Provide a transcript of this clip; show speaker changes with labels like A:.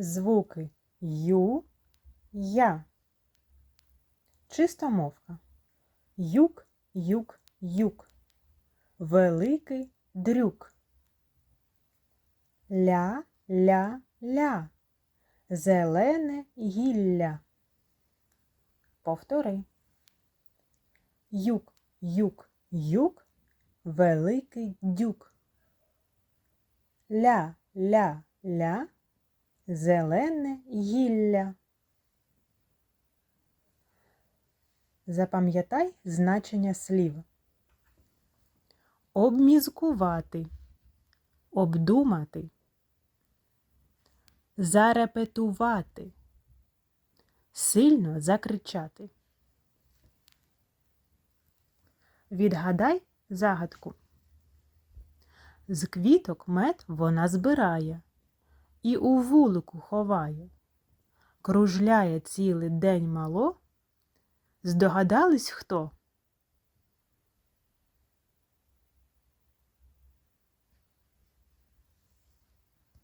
A: Звуки ю, я. Чистомовка. Юк, юк, юк. Великий дрюк. Ля, ля, ля. Зелене гілля. Повтори. Юк, юк, юк. Великий дюк. Ля, ля, ля. Зелене гілля. Запам'ятай значення слів. Обмізкувати, обдумати, зарепетувати, сильно закричати. Відгадай загадку. З квіток мед вона збирає і у вулику ховає. Кружляє цілий день мало. Здогадались хто?